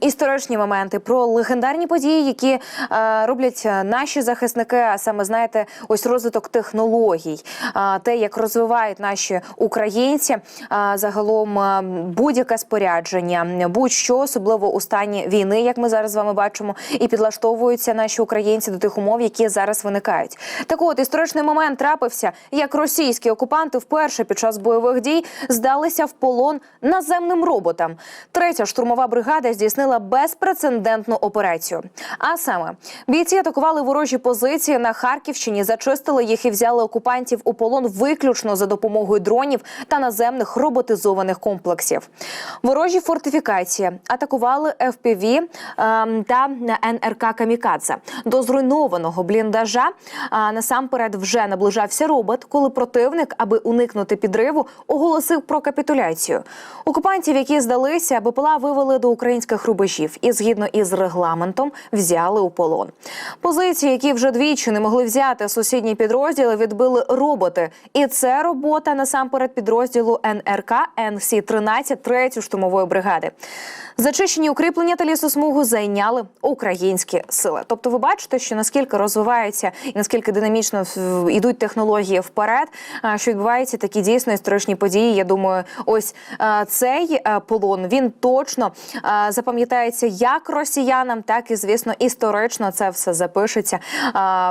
Історичні моменти про легендарні події, які е, роблять наші захисники, а саме знаєте, ось розвиток технологій, е, те, як розвивають наші українці, е, загалом е, будь-яке спорядження, будь-що, особливо у стані війни, як ми зараз з вами бачимо, і підлаштовуються наші українці до тих умов, які зараз виникають. Так от історичний момент трапився, як російські окупанти вперше під час бойових дій здалися в полон наземним роботам. Третя штурмова бригада здійснила безпрецедентну операцію. А саме бійці атакували ворожі позиції на Харківщині, зачистили їх і взяли окупантів у полон виключно за допомогою дронів та наземних роботизованих комплексів. Ворожі фортифікації атакували FPV ем, та НРК Камікадзе. До зруйнованого бліндажа а, насамперед вже наближався робот, коли противник, аби уникнути підриву, оголосив про капітуляцію. Окупантів, які здалися, БПЛА вивели до українських рубежів і згідно із регламентом взяли у полон. Позиції, які вже двічі не могли взяти сусідні підрозділи, відбили роботи. І це робота насамперед підрозділу НРК НС 13 третьої штурмової бригади. Зачищені укріплення та лісосмугу зайняли українські сили. Тобто, ви бачите, що наскільки розвиваються і наскільки динамічно йдуть технології вперед, що відбуваються такі дійсно історичні події. Я думаю, ось цей е, полон він точно а, запам'ятається як росіянам, так і звісно історично це все запишеться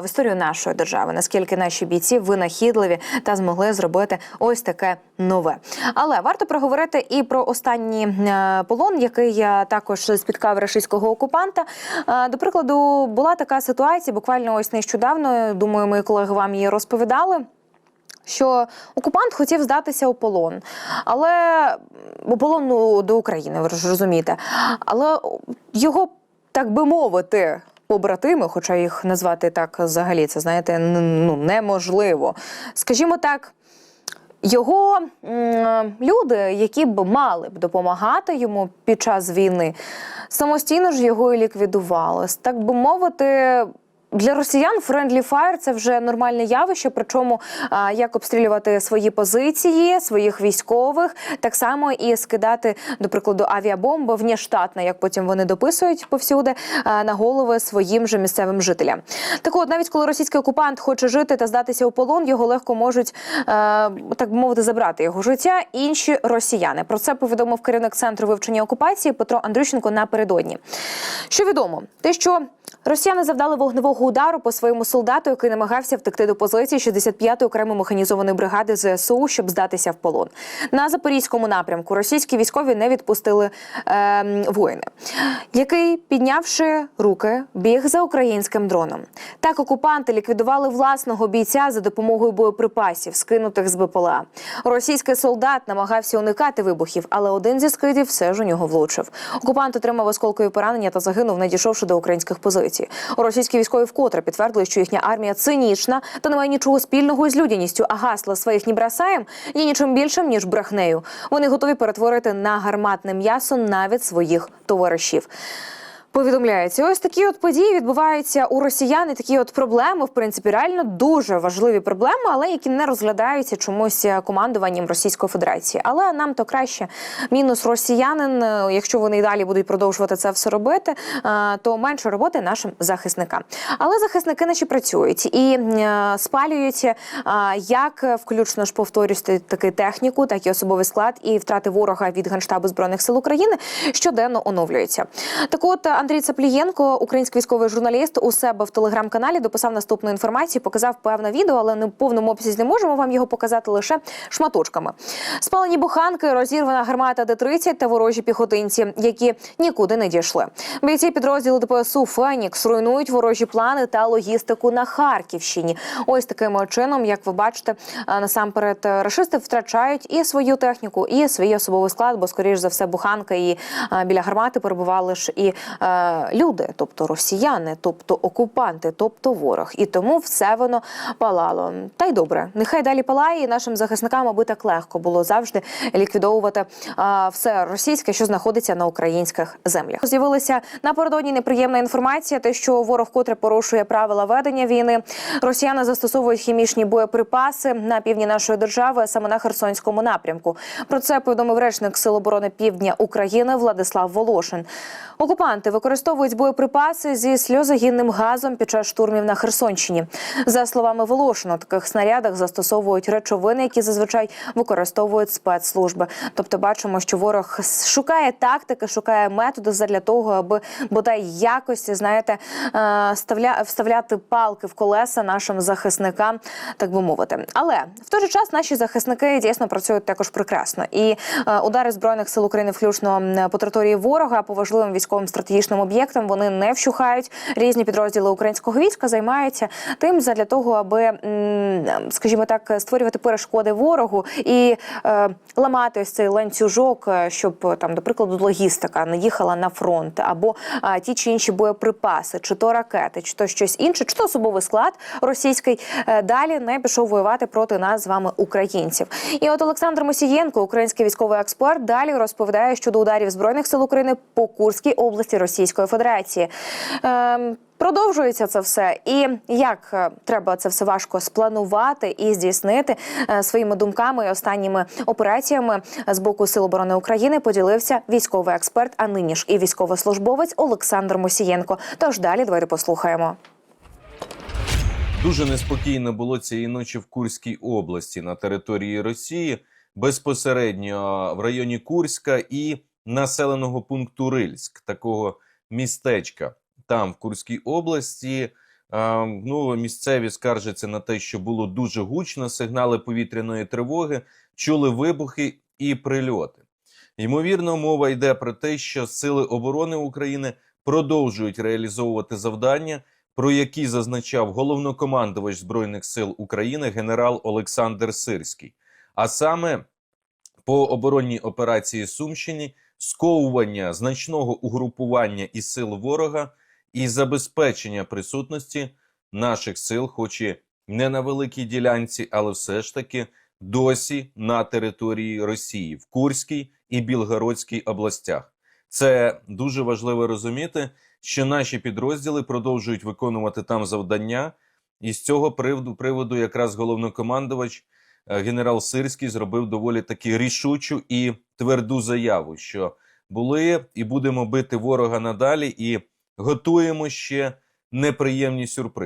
в історію нашої держави. Наскільки наші бійці винахідливі та змогли зробити ось таке нове. Але варто проговорити і про останній е, полон, який також спіткав російського окупанта. Е, До прикладу, була така ситуація, буквально ось нещодавно. Думаю, мої колеги вам її розповідали. Що окупант хотів здатися у полон, але у полон ну, до України, ви ж розумієте. Але його, так би мовити, побратими, хоча їх назвати так взагалі, це знаєте, ну неможливо. Скажімо так, його люди, які б мали б допомагати йому під час війни, самостійно ж його і ліквідували. Так би мовити. Для росіян friendly fire – це вже нормальне явище. Причому як обстрілювати свої позиції, своїх військових, так само і скидати, до прикладу, авіабомби внештатно, як потім вони дописують повсюди на голови своїм же місцевим жителям. Так от, навіть коли російський окупант хоче жити та здатися у полон, його легко можуть так би мовити забрати його життя. Інші росіяни про це повідомив керівник центру вивчення окупації Петро Андрющенко напередодні. Що відомо, те, що росіяни завдали вогневого удару по своєму солдату, який намагався втекти до позиції 65-ї окремої механізованої бригади ЗСУ, щоб здатися в полон. На запорізькому напрямку російські військові не відпустили е, воїни, який, піднявши руки, біг за українським дроном. Так окупанти ліквідували власного бійця за допомогою боєприпасів, скинутих з БПЛА. Російський солдат намагався уникати вибухів, але один зі скидів все ж у нього влучив. Окупант отримав осколкові поранення та загинув, не дійшовши до українських позицій. Російські військові вкотре підтвердили, що їхня армія цинічна та не має нічого спільного із людяністю, а гасла своїх не бросаєм є нічим більшим ніж брехнею. Вони готові перетворити на гарматне м'ясо навіть своїх товаришів. Повідомляється, ось такі от події відбуваються у росіян. і Такі от проблеми, в принципі, реально дуже важливі проблеми, але які не розглядаються чомусь командуванням Російської Федерації. Але нам то краще мінус росіянин. е, Якщо вони і далі будуть продовжувати це все робити, е, то менше роботи нашим захисникам. Але захисники наші працюють і е, спалюють е, як включно ж повторюсь та- таки техніку, так і особовий склад, і втрати ворога від генштабу збройних сил України щоденно оновлюються. Так, от Андрій Цаплієнко, український військовий журналіст, у себе в телеграм-каналі дописав наступну інформацію, показав певне відео, але не в повному обсязі не можемо вам його показати лише шматочками. Спалені буханки, розірвана гармата Д-30 та ворожі піхотинці, які нікуди не дійшли. Бійці підрозділу ДПСУ Фенікс руйнують ворожі плани та логістику на Харківщині. Ось таким чином, як ви бачите, насамперед е, рашисти втрачають і свою техніку, і свій особовий склад, бо скоріш за все буханка і біля гармати перебували ж і е, е, люди, тобто росіяни, тобто окупанти, тобто ворог. І тому все воно палало. Та й добре, нехай далі палає, і нашим захисникам, аби так легко було завжди ліквідовувати е, все російське, що знаходиться на українських землях. З'явилася напередодні неприємна інформація, те, що ворог котре порушує правила ведення війни. Росіяни застосовують хімічні боєприпаси на півдні нашої держави, саме на Херсонському напрямку. Про це повідомив речник Сил оборони Півдня України Владислав Волошин. Окупанти використовують боєприпаси зі сльозогінним газом під час штурмів на Херсонщині. За словами Волошина, в таких снарядах застосовують речовини, які зазвичай використовують спецслужби. Тобто, бачимо, що ворог шукає тактики, шукає методи для того, аби бодай якості, знаєте, е, ставля, вставляти палки в колеса нашим захисникам, так би мовити. Але в той же час наші захисники дійсно працюють також прекрасно. І е, удари збройних сил України, включно по території ворога, по важливим військовим стратегічним об'єктам, вони не вщухають. Різні підрозділи українського війська займаються тим задля того, аби, скажімо так, створювати перешкоди ворогу і е, ламати ось цей ланцюжок, е, щоб е, там, до прикладу, логістика не їхала на фронт, або е, ті чи інші боєприпаси, чи то ракети, чи то щось інше, чи то особовий склад російський е, далі не пішов воювати проти нас з вами, українців. І от Олександр Мосієнко, український військовий експерт, далі розповідає щодо ударів збройних сил України по Курській області Російської Федерації. Ем, Продовжується це все, і як е, треба це все важко спланувати і здійснити е, своїми думками і останніми операціями з боку Сил оборони України поділився військовий експерт, а нині ж і військовослужбовець Олександр Мосієнко. Тож далі давайте послухаємо. Дуже неспокійно було цієї ночі в Курській області на території Росії, безпосередньо в районі Курська і населеного пункту Рильськ, такого містечка. Там, в Курській області, ну, місцеві скаржаться на те, що було дуже гучно, сигнали повітряної тривоги, чули вибухи і прильоти. Ймовірно, мова йде про те, що Сили оборони України продовжують реалізовувати завдання, про які зазначав головнокомандувач Збройних сил України генерал Олександр Сирський. А саме по оборонній операції Сумщині сковування значного угрупування і сил ворога і забезпечення присутності наших сил, хоч і не на великій ділянці, але все ж таки досі на території Росії в Курській і Білгородській областях. Це дуже важливо розуміти, що наші підрозділи продовжують виконувати там завдання, і з цього приводу, приводу якраз головнокомандувач генерал Сирський зробив доволі таки рішучу і тверду заяву, що були і будемо бити ворога надалі, і готуємо ще неприємні сюрпризи.